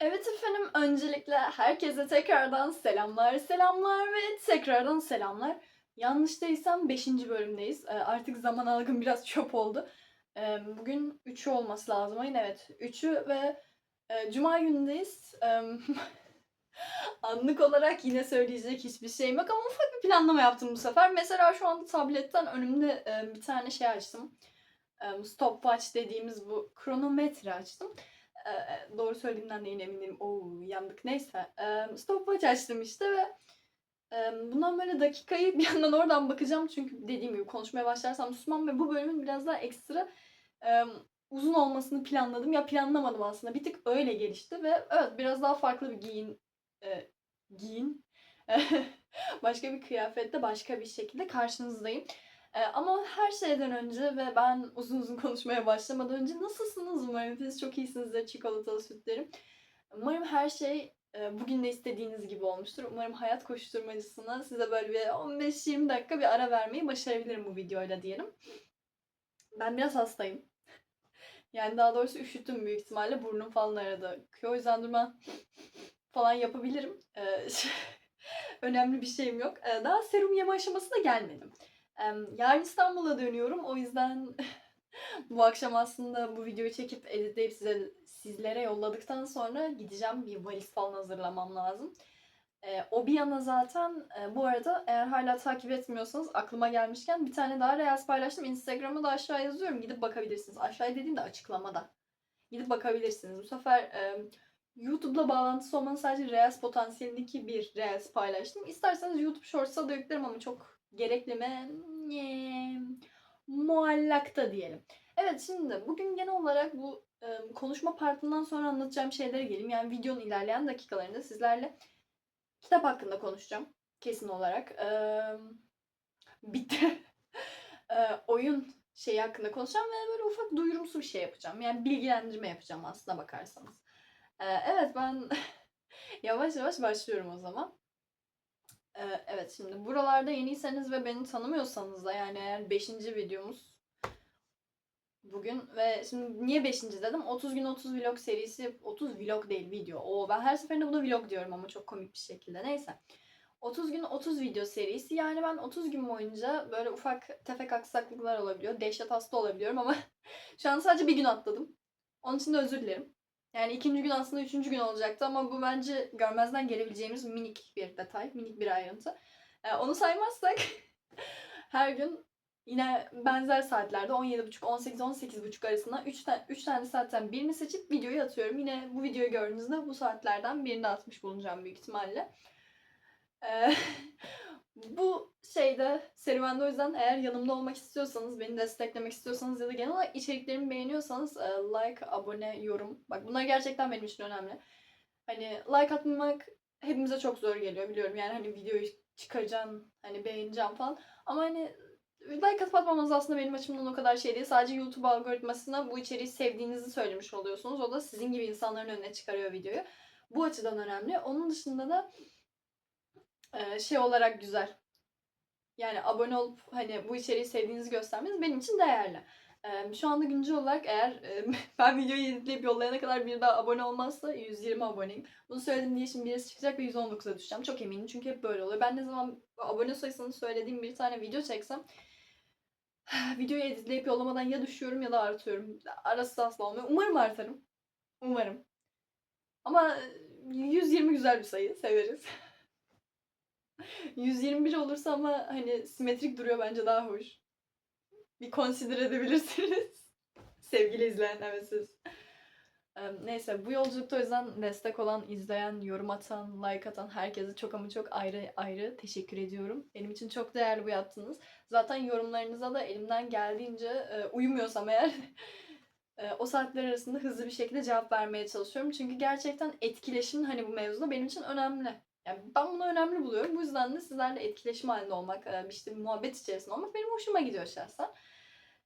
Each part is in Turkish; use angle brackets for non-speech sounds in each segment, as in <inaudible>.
Evet efendim, öncelikle herkese tekrardan selamlar, selamlar ve tekrardan selamlar. Yanlış değilsem 5. bölümdeyiz. Ee, Artık zaman algım biraz çöp oldu. Ee, Bugün 3'ü olması lazım ayın evet. 3'ü ve e, Cuma günündeyiz. <laughs> Anlık olarak yine söyleyecek hiçbir şeyim yok ama ufak bir planlama yaptım bu sefer. Mesela şu anda tabletten önümde bir tane şey açtım. Stopwatch dediğimiz bu kronometre açtım. Ee, doğru söylediğimden de yine eminim. Oo yandık neyse. Ee, stopwatch açtım işte ve e, bundan böyle dakikayı bir yandan oradan bakacağım. Çünkü dediğim gibi konuşmaya başlarsam susmam ve bu bölümün biraz daha ekstra e, uzun olmasını planladım. Ya planlamadım aslında. Bir tık öyle gelişti ve evet biraz daha farklı bir giyin e, giyin <laughs> başka bir kıyafette başka bir şekilde karşınızdayım. Ee, ama her şeyden önce ve ben uzun uzun <laughs> konuşmaya başlamadan önce nasılsınız? Umarım hepiniz çok iyisinizdir çikolatalı sütlerim. Umarım her şey e, bugün de istediğiniz gibi olmuştur. Umarım hayat koşturmacısına size böyle bir 15-20 dakika bir ara vermeyi başarabilirim bu videoyla diyelim. Ben biraz hastayım. <laughs> Yani daha doğrusu üşüttüm büyük ihtimalle. Burnum falan arada. O yüzden dur <laughs> falan yapabilirim. Ee, önemli bir şeyim yok. Ee, daha serum yeme aşamasına gelmedim. Yarın İstanbul'a dönüyorum. O yüzden <laughs> bu akşam aslında bu videoyu çekip editleyip size sizlere yolladıktan sonra gideceğim. Bir valiz falan hazırlamam lazım. Ee, o bir yana zaten e, bu arada eğer hala takip etmiyorsanız aklıma gelmişken bir tane daha reels paylaştım. Instagram'a da aşağı yazıyorum. Gidip bakabilirsiniz. Aşağı dediğimde açıklamada. Gidip bakabilirsiniz. Bu sefer e, YouTube'la bağlantısı olmanın sadece reels potansiyelindeki bir reels paylaştım. İsterseniz YouTube Shorts'a da yüklerim ama çok gerekli mi? Nye, muallakta diyelim. Evet şimdi bugün genel olarak bu e, konuşma partından sonra anlatacağım şeylere geleyim. Yani videonun ilerleyen dakikalarında sizlerle kitap hakkında konuşacağım. Kesin olarak. E, bitti. e, oyun şeyi hakkında konuşacağım ve böyle ufak duyurumsu bir şey yapacağım. Yani bilgilendirme yapacağım aslında bakarsanız. E, evet ben <laughs> yavaş yavaş başlıyorum o zaman. Ee, evet şimdi buralarda yeniyseniz ve beni tanımıyorsanız da yani eğer 5. videomuz bugün ve şimdi niye 5. dedim 30 gün 30 vlog serisi 30 vlog değil video. Oo ben her seferinde buna vlog diyorum ama çok komik bir şekilde neyse. 30 gün 30 video serisi yani ben 30 gün boyunca böyle ufak tefek aksaklıklar olabiliyor. Dehşet hasta olabiliyorum ama <laughs> şu an sadece bir gün atladım. Onun için de özür dilerim. Yani ikinci gün aslında üçüncü gün olacaktı ama bu bence görmezden gelebileceğimiz minik bir detay, minik bir ayrıntı. Ee, onu saymazsak <laughs> her gün yine benzer saatlerde 17.30, 18, 18.30 arasında 3, ta- 3 tane saatten birini seçip videoyu atıyorum. Yine bu videoyu gördüğünüzde bu saatlerden birini atmış bulunacağım büyük ihtimalle. Ee, <laughs> bu şeyde serüvende o yüzden eğer yanımda olmak istiyorsanız, beni desteklemek istiyorsanız ya da genel olarak içeriklerimi beğeniyorsanız e, like, abone, yorum. Bak bunlar gerçekten benim için önemli. Hani like atmak hepimize çok zor geliyor biliyorum. Yani hani videoyu çıkaracağım, hani beğeneceğim falan. Ama hani like atıp atmamanız aslında benim açımdan o kadar şey değil. Sadece YouTube algoritmasına bu içeriği sevdiğinizi söylemiş oluyorsunuz. O da sizin gibi insanların önüne çıkarıyor videoyu. Bu açıdan önemli. Onun dışında da şey olarak güzel. Yani abone olup hani bu içeriği sevdiğinizi göstermeniz benim için değerli. Şu anda güncel olarak eğer <laughs> ben videoyu editleyip yollayana kadar bir daha abone olmazsa 120 aboneyim. Bunu söyledim diye şimdi birisi çıkacak ve 119'a düşeceğim. Çok eminim çünkü hep böyle oluyor. Ben ne zaman abone sayısını söylediğim bir tane video çeksem <sighs> videoyu editleyip yollamadan ya düşüyorum ya da artıyorum. Arası asla olmuyor. Umarım artarım. Umarım. Ama 120 güzel bir sayı. Severiz. <laughs> 121 olursa ama hani simetrik duruyor bence daha hoş. Bir consider edebilirsiniz. <laughs> Sevgili izleyen evet siz. Neyse bu yolculukta o yüzden destek olan, izleyen, yorum atan, like atan herkese çok ama çok ayrı ayrı teşekkür ediyorum. Benim için çok değerli bu yaptığınız. Zaten yorumlarınıza da elimden geldiğince e, uyumuyorsam eğer <laughs> e, o saatler arasında hızlı bir şekilde cevap vermeye çalışıyorum. Çünkü gerçekten etkileşim hani bu mevzuda benim için önemli. Yani ben bunu önemli buluyorum. Bu yüzden de sizlerle etkileşim halinde olmak, işte bir muhabbet içerisinde olmak benim hoşuma gidiyor şahsen.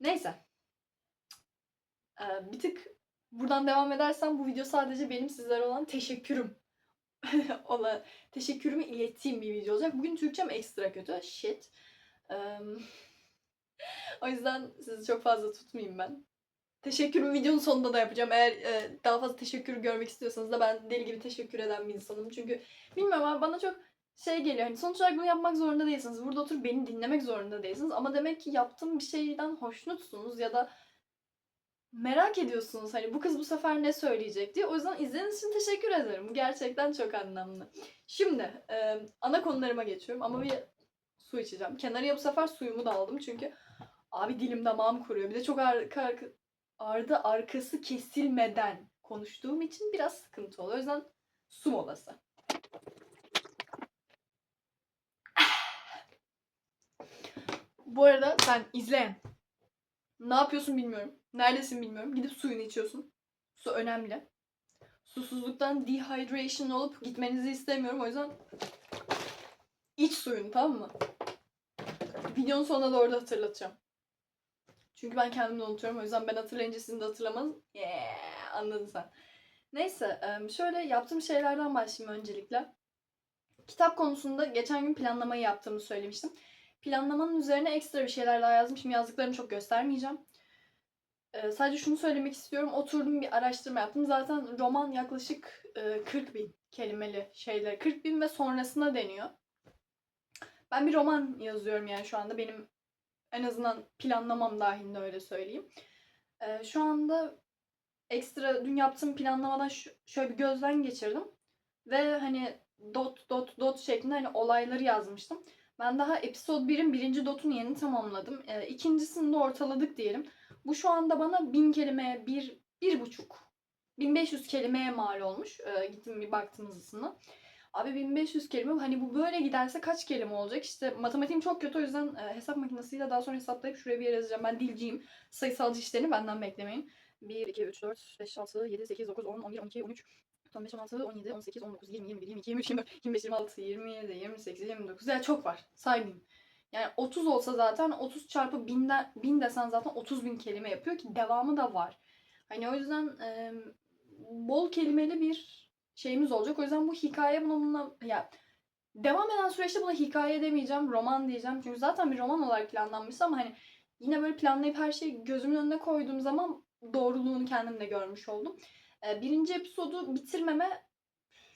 Neyse. Bir tık buradan devam edersem bu video sadece benim sizlere olan teşekkürüm. <laughs> Ola, teşekkürümü ilettiğim bir video olacak. Bugün Türkçem ekstra kötü. Shit. <laughs> O yüzden sizi çok fazla tutmayayım ben. Teşekkürümü videonun sonunda da yapacağım. Eğer e, daha fazla teşekkür görmek istiyorsanız da ben deli gibi teşekkür eden bir insanım. Çünkü bilmiyorum ama bana çok şey geliyor. Hani sonuç olarak bunu yapmak zorunda değilsiniz. Burada oturup beni dinlemek zorunda değilsiniz. Ama demek ki yaptığım bir şeyden hoşnutsunuz ya da merak ediyorsunuz. Hani bu kız bu sefer ne söyleyecek diye. O yüzden izlediğiniz için teşekkür ederim. Bu gerçekten çok anlamlı. Şimdi e, ana konularıma geçiyorum ama bir su içeceğim. Kenarıya bu sefer suyumu da aldım çünkü abi dilim damağım kuruyor. Bir de çok arka, arka, ardı arkası kesilmeden konuştuğum için biraz sıkıntı oluyor. O yüzden su molası. Bu arada sen izleyen ne yapıyorsun bilmiyorum. Neredesin bilmiyorum. Gidip suyunu içiyorsun. Su önemli. Susuzluktan dehydration olup gitmenizi istemiyorum. O yüzden iç suyunu tamam mı? Videonun sonunda da orada hatırlatacağım. Çünkü ben kendimi unutuyorum. O yüzden ben hatırlayınca sizin de hatırlamanız. Yeah, anladın sen. Neyse şöyle yaptığım şeylerden başlayayım öncelikle. Kitap konusunda geçen gün planlamayı yaptığımı söylemiştim. Planlamanın üzerine ekstra bir şeyler daha yazdım. Şimdi yazdıklarımı çok göstermeyeceğim. Sadece şunu söylemek istiyorum. Oturdum bir araştırma yaptım. Zaten roman yaklaşık e, 40 bin kelimeli şeyler. 40 bin ve sonrasına deniyor. Ben bir roman yazıyorum yani şu anda. Benim en azından planlamam dahilinde öyle söyleyeyim. Ee, şu anda ekstra dün yaptığım planlamadan şu- şöyle bir gözden geçirdim. Ve hani dot dot dot şeklinde hani olayları yazmıştım. Ben daha episode 1'in birinci dotunu yeni tamamladım. Ee, ikincisini de ortaladık diyelim. Bu şu anda bana bin kelimeye bir, bir buçuk, 1500 kelimeye mal olmuş. Ee, gittim bir baktım hızlısına. Abi 1500 kelime hani bu böyle giderse kaç kelime olacak? İşte matematiğim çok kötü o yüzden e, hesap makinesiyle daha sonra hesaplayıp şuraya bir yere yazacağım. Ben dilciyim. Sayısalcı işlerini benden beklemeyin. 1, 2, 3, 4, 5, 6, 7, 8, 9, 10, 11, 12, 13, 15, 16, 17, 18, 19, 20, 21, 22, 23, 24, 25, 26, 27, 28, 29. Yani çok var. Saymayayım. Yani 30 olsa zaten 30 çarpı 1000'den, 1000 desen zaten 30 bin kelime yapıyor ki devamı da var. Hani o yüzden e, bol kelimeli bir şeyimiz olacak. O yüzden bu hikaye buna bununla ya devam eden süreçte buna hikaye demeyeceğim, roman diyeceğim. Çünkü zaten bir roman olarak planlanmış ama hani yine böyle planlayıp her şeyi gözümün önüne koyduğum zaman doğruluğunu kendim de görmüş oldum. Ee, birinci episodu bitirmeme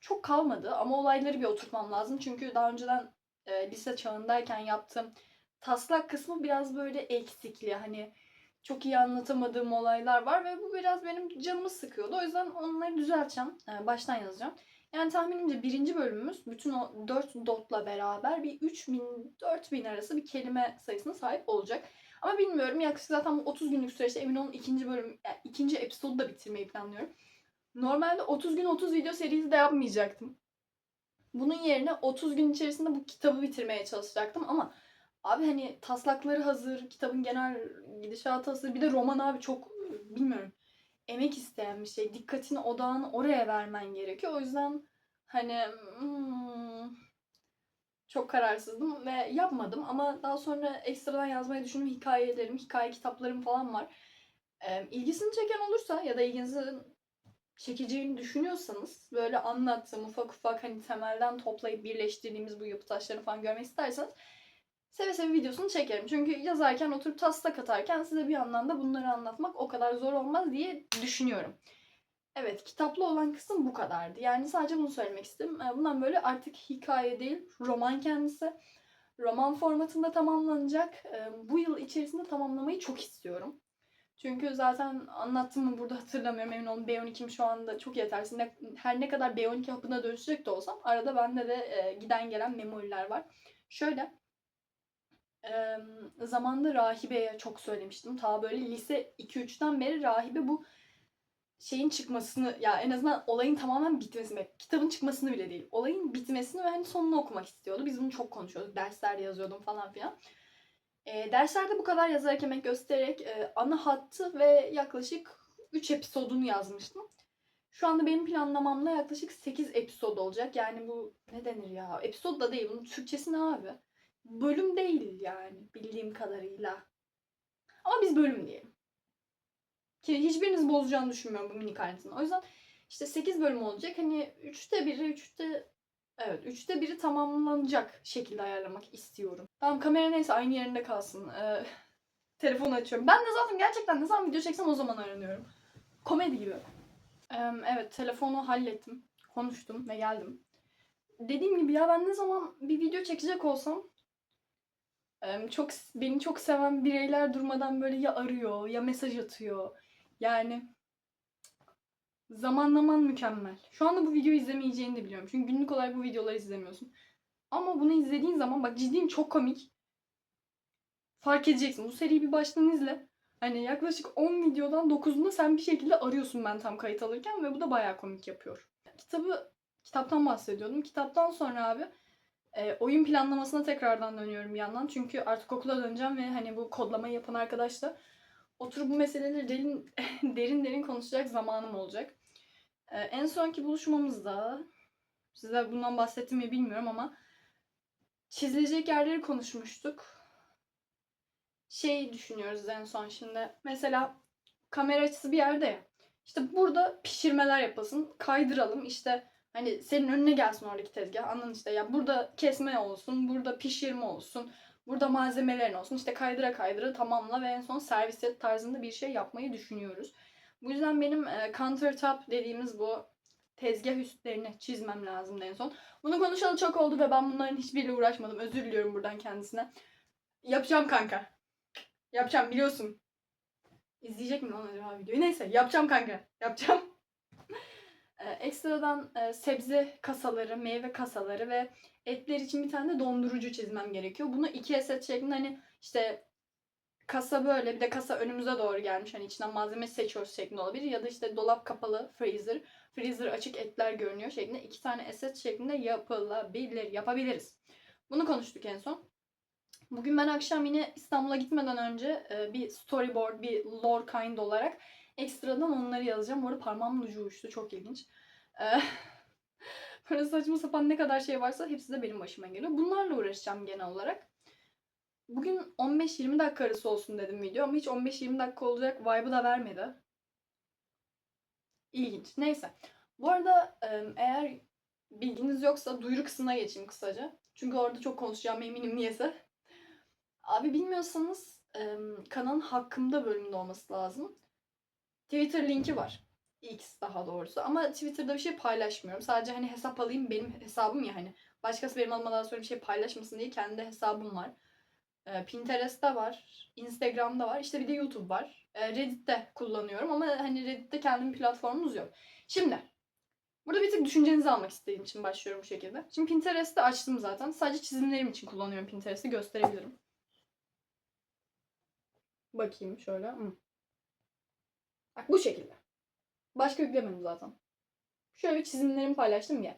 çok kalmadı ama olayları bir oturtmam lazım. Çünkü daha önceden e, lise çağındayken yaptığım taslak kısmı biraz böyle eksikli. Hani çok iyi anlatamadığım olaylar var ve bu biraz benim canımı sıkıyordu. O yüzden onları düzelteceğim. Ee, baştan yazacağım. Yani tahminimce birinci bölümümüz bütün o 4 dotla beraber bir 3000 4000 arası bir kelime sayısına sahip olacak. Ama bilmiyorum yaklaşık zaten bu 30 günlük süreçte emin olun ikinci bölüm, yani ikinci episodu da bitirmeyi planlıyorum. Normalde 30 gün 30 video serisi de yapmayacaktım. Bunun yerine 30 gün içerisinde bu kitabı bitirmeye çalışacaktım ama abi hani taslakları hazır, kitabın genel gidişatı hazır. Bir de roman abi çok bilmiyorum emek isteyen bir şey. Dikkatini, odağını oraya vermen gerekiyor. O yüzden hani hmm, çok kararsızdım ve yapmadım ama daha sonra ekstradan yazmayı düşündüm. Hikayelerim, hikaye kitaplarım falan var. Ee, ilgisini çeken olursa ya da ilginizi çekeceğini düşünüyorsanız böyle anlattığım ufak ufak hani temelden toplayıp birleştirdiğimiz bu yapı taşlarını falan görmek isterseniz seve seve videosunu çekerim. Çünkü yazarken oturup taslak atarken size bir yandan da bunları anlatmak o kadar zor olmaz diye düşünüyorum. Evet, kitaplı olan kısım bu kadardı. Yani sadece bunu söylemek istedim. Ee, Bundan böyle artık hikaye değil, roman kendisi. Roman formatında tamamlanacak. Ee, Bu yıl içerisinde tamamlamayı çok istiyorum. Çünkü zaten anlattım mı burada hatırlamıyorum. Emin olun B12'm şu anda çok yetersiz. Her ne kadar B12 hapına dönüşecek de olsam arada bende de e, giden gelen memoriler var. Şöyle Eee zamanında rahibeye çok söylemiştim. Ta böyle lise 2-3'ten beri rahibe bu şeyin çıkmasını ya en azından olayın tamamen bitmesini, kitabın çıkmasını bile değil. Olayın bitmesini ve hani sonunu okumak istiyordu. Biz bunu çok konuşuyorduk. Derslerde yazıyordum falan filan. Eee, derslerde bu kadar yazarak emek göstererek eee, ana hattı ve yaklaşık 3 episodunu yazmıştım. Şu anda benim planlamamla yaklaşık 8 episod olacak. Yani bu ne denir ya? Episod da değil. Bunun Türkçesi ne abi? Bölüm değil yani bildiğim kadarıyla. Ama biz bölüm diyelim. Ki hiçbiriniz bozacağını düşünmüyorum bu minik ayrıntının. O yüzden işte 8 bölüm olacak. Hani 3'te 1'i 3'te evet 3'te 1'i tamamlanacak şekilde ayarlamak istiyorum. Tamam kamera neyse aynı yerinde kalsın. Ee, <laughs> telefon açıyorum. Ben de zaten gerçekten ne zaman video çeksem o zaman aranıyorum. Komedi gibi. Em, evet telefonu hallettim. Konuştum ve geldim. Dediğim gibi ya ben ne zaman bir video çekecek olsam çok beni çok seven bireyler durmadan böyle ya arıyor ya mesaj atıyor. Yani zamanlaman mükemmel. Şu anda bu videoyu izlemeyeceğini de biliyorum. Çünkü günlük olarak bu videoları izlemiyorsun. Ama bunu izlediğin zaman bak ciddiyim çok komik. Fark edeceksin. Bu seriyi bir baştan izle. Hani yaklaşık 10 videodan 9'unda sen bir şekilde arıyorsun ben tam kayıt alırken ve bu da bayağı komik yapıyor. Kitabı, kitaptan bahsediyordum. Kitaptan sonra abi e, oyun planlamasına tekrardan dönüyorum bir yandan. Çünkü artık okula döneceğim ve hani bu kodlamayı yapan arkadaşla oturup bu meseleleri derin <laughs> derin derin konuşacak zamanım olacak. E, en sonki buluşmamızda size bundan bahsettim mi bilmiyorum ama çizilecek yerleri konuşmuştuk. Şey düşünüyoruz en son şimdi. Mesela kamera açısı bir yerde ya. İşte burada pişirmeler yapasın. Kaydıralım. İşte hani senin önüne gelsin oradaki tezgah. Anladın işte ya burada kesme olsun. Burada pişirme olsun. Burada malzemelerin olsun. İşte kaydıra kaydıra tamamla ve en son servis et tarzında bir şey yapmayı düşünüyoruz. Bu yüzden benim e, countertop dediğimiz bu tezgah üstlerini çizmem lazımdı en son. Bunu konuşalı çok oldu ve ben bunların hiçbiriyle uğraşmadım. Özür diliyorum buradan kendisine. Yapacağım kanka. Yapacağım biliyorsun. İzleyecek mi lan acaba videoyu? Neyse yapacağım kanka. Yapacağım. Ee, ekstradan e, sebze kasaları, meyve kasaları ve etler için bir tane de dondurucu çizmem gerekiyor. Bunu iki set şeklinde hani işte kasa böyle bir de kasa önümüze doğru gelmiş. Hani içinden malzeme seçiyoruz şeklinde olabilir. Ya da işte dolap kapalı freezer, freezer açık etler görünüyor şeklinde iki tane set şeklinde yapılabilir, yapabiliriz. Bunu konuştuk en son. Bugün ben akşam yine İstanbul'a gitmeden önce e, bir storyboard, bir lore kind olarak ekstradan onları yazacağım. Bu arada parmağımın ucu uçtu. Çok ilginç. E, <laughs> Böyle saçma sapan ne kadar şey varsa hepsi de benim başıma geliyor. Bunlarla uğraşacağım genel olarak. Bugün 15-20 dakika arası olsun dedim video ama hiç 15-20 dakika olacak vibe'ı da vermedi. İlginç. Neyse. Bu arada eğer bilginiz yoksa duyuru kısmına geçeyim kısaca. Çünkü orada çok konuşacağım eminim niyeyse. Abi bilmiyorsanız kanalın hakkımda bölümünde olması lazım. Twitter linki var. X daha doğrusu. Ama Twitter'da bir şey paylaşmıyorum. Sadece hani hesap alayım benim hesabım ya hani. Başkası benim adıma daha sonra bir şey paylaşmasın diye kendi hesabım var. E, Pinterest'te var. Instagram'da var. İşte bir de YouTube var. E, Reddit'te kullanıyorum ama hani Reddit'te kendim platformumuz yok. Şimdi Burada bir tık düşüncenizi almak istediğim için başlıyorum bu şekilde. Şimdi Pinterest'i açtım zaten. Sadece çizimlerim için kullanıyorum Pinterest'i. Gösterebilirim. Bakayım şöyle. Hı. Bak bu şekilde. Başka yüklemedim zaten. Şöyle çizimlerimi paylaştım ya.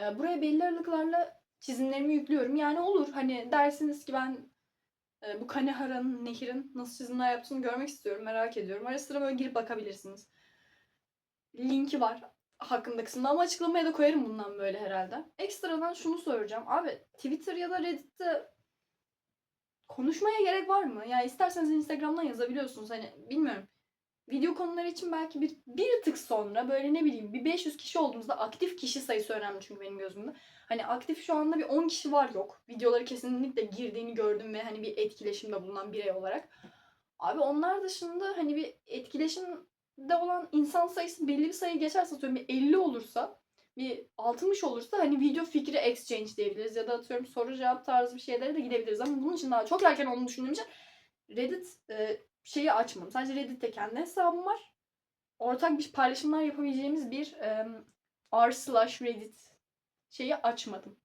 Ee, buraya belli aralıklarla çizimlerimi yüklüyorum. Yani olur hani dersiniz ki ben e, bu Kanehara'nın, Nehir'in nasıl çizimler yaptığını görmek istiyorum. Merak ediyorum. Ara sıra böyle girip bakabilirsiniz. Linki var hakkında kısımda ama açıklamaya da koyarım bundan böyle herhalde. Ekstradan şunu soracağım. Abi Twitter ya da Reddit'te konuşmaya gerek var mı? Yani isterseniz Instagram'dan yazabiliyorsunuz. Hani bilmiyorum. Video konuları için belki bir, bir tık sonra böyle ne bileyim bir 500 kişi olduğumuzda aktif kişi sayısı önemli çünkü benim gözümde. Hani aktif şu anda bir 10 kişi var yok. Videoları kesinlikle girdiğini gördüm ve hani bir etkileşimde bulunan birey olarak. Abi onlar dışında hani bir etkileşimde olan insan sayısı belli bir sayı geçerse atıyorum bir 50 olursa bir 60 olursa hani video fikri exchange diyebiliriz ya da atıyorum soru cevap tarzı bir şeylere de gidebiliriz ama bunun için daha çok erken olduğunu düşündüğüm için Reddit e, şeyi açmadım. Sadece Reddit'te kendi hesabım var. Ortak bir paylaşımlar yapabileceğimiz bir r slash Reddit şeyi açmadım.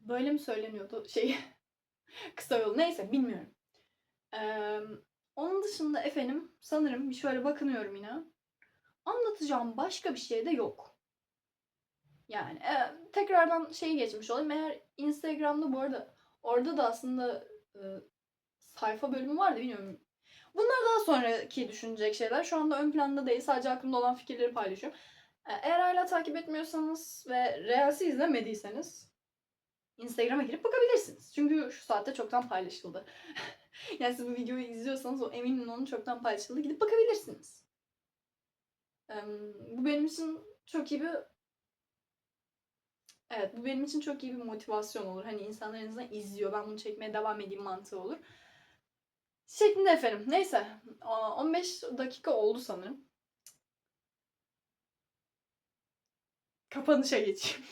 Böyle mi söyleniyordu <laughs> şey kısa yol neyse bilmiyorum. Ee, onun dışında efendim sanırım bir şöyle bakınıyorum yine. Anlatacağım başka bir şey de yok. Yani e, tekrardan şeyi geçmiş olayım. Eğer Instagram'da bu arada orada da aslında sayfa bölümü vardı bilmiyorum. Bunlar daha sonraki düşünecek şeyler. Şu anda ön planda değil. Sadece aklımda olan fikirleri paylaşıyorum. E, Eğer hala takip etmiyorsanız ve Reels'i izlemediyseniz Instagram'a girip bakabilirsiniz. Çünkü şu saatte çoktan paylaşıldı. <laughs> yani siz bu videoyu izliyorsanız o eminim onun çoktan paylaşıldı. Gidip bakabilirsiniz. Bu benim için çok iyi bir Evet bu benim için çok iyi bir motivasyon olur. Hani insanlar en azından izliyor. Ben bunu çekmeye devam edeyim mantığı olur. Şeklinde efendim. Neyse. Aa, 15 dakika oldu sanırım. Kapanışa geçeyim.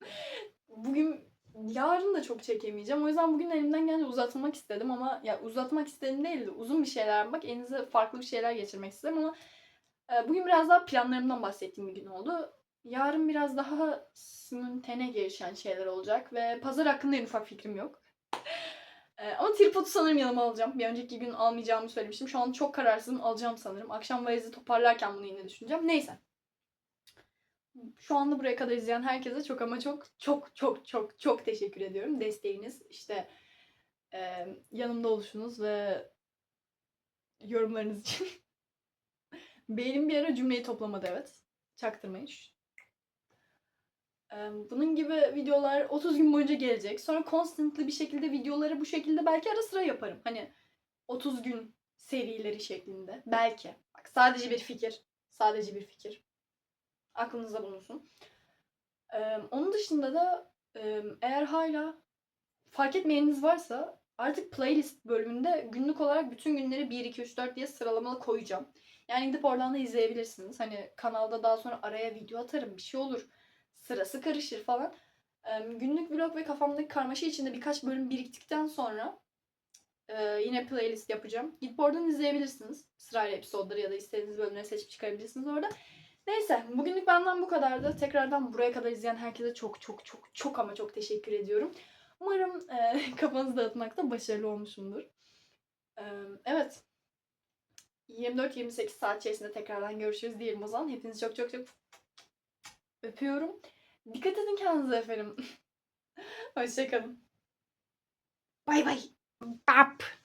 <laughs> Bugün yarın da çok çekemeyeceğim. O yüzden bugün elimden geldiğince uzatmak istedim ama ya uzatmak istedim değil de uzun bir şeyler yapmak, elinize farklı bir şeyler geçirmek istedim ama e, bugün biraz daha planlarımdan bahsettiğim bir gün oldu. Yarın biraz daha simultane gelişen şeyler olacak ve pazar hakkında en ufak fikrim yok. <laughs> E, ama tripodu sanırım yanıma alacağım. Bir önceki gün almayacağımı söylemiştim. Şu an çok kararsızım. Alacağım sanırım. Akşam valizi toparlarken bunu yine düşüneceğim. Neyse. Şu anda buraya kadar izleyen herkese çok ama çok çok çok çok çok teşekkür ediyorum. Desteğiniz, işte e, yanımda oluşunuz ve yorumlarınız için. <laughs> Beynim bir ara cümleyi toplamadı evet. Çaktırmayın. Bunun gibi videolar 30 gün boyunca gelecek. Sonra constantly bir şekilde videoları bu şekilde belki ara sıra yaparım. Hani 30 gün serileri şeklinde. Belki. Bak sadece bir fikir. Sadece bir fikir. Aklınızda bulunsun. Ee, onun dışında da eğer hala fark etmeyeniniz varsa artık playlist bölümünde günlük olarak bütün günleri 1, 2, 3, 4 diye sıralamalı koyacağım. Yani gidip oradan da izleyebilirsiniz. Hani kanalda daha sonra araya video atarım bir şey olur. Sırası karışır falan. Ee, günlük vlog ve kafamdaki karmaşa içinde birkaç bölüm biriktikten sonra e, yine playlist yapacağım. Gidip oradan izleyebilirsiniz. Sırayla episodları ya da istediğiniz bölümleri seçip çıkarabilirsiniz orada. Neyse bugünlük benden bu kadardı. Tekrardan buraya kadar izleyen herkese çok çok çok çok ama çok teşekkür ediyorum. Umarım e, <laughs> kafanızı dağıtmakta başarılı olmuşumdur. E, evet. 24-28 saat içerisinde tekrardan görüşürüz diyelim o zaman. Hepinizi çok çok çok öpüyorum. Dikkat edin kendinize efendim. <laughs> Hoşçakalın. Bay bay. Bap.